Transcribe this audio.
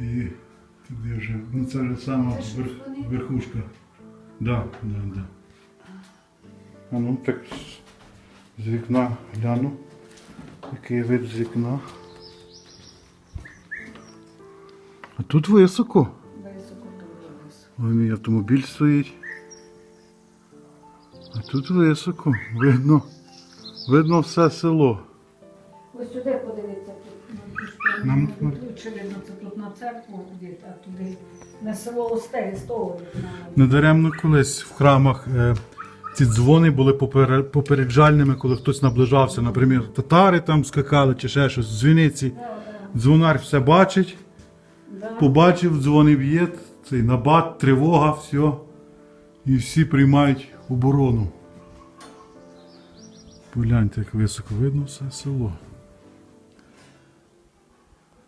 І туди вже, ну це вже сама Це ж вер, вони- верхушка. Да, да, да. А ну так з- вікна гляну. Який вид з вікна. А тут високо. Високо дуже високо. Ой, мій автомобіль стоїть. А тут високо. Видно. Видно все село. Ось сюди подивіться тут. на. Нам- Ну, Лучше видно, це тут на церкву а туди на село Остей, з того. Недаремно колись в храмах е, ці дзвони були попереджальними, коли хтось наближався. Наприклад, татари там скакали чи ще щось. Дзвіниці. Дзвонар все бачить, побачив, дзвонив є, цей набат, тривога, все. І всі приймають оборону. Погляньте, як високо видно все село.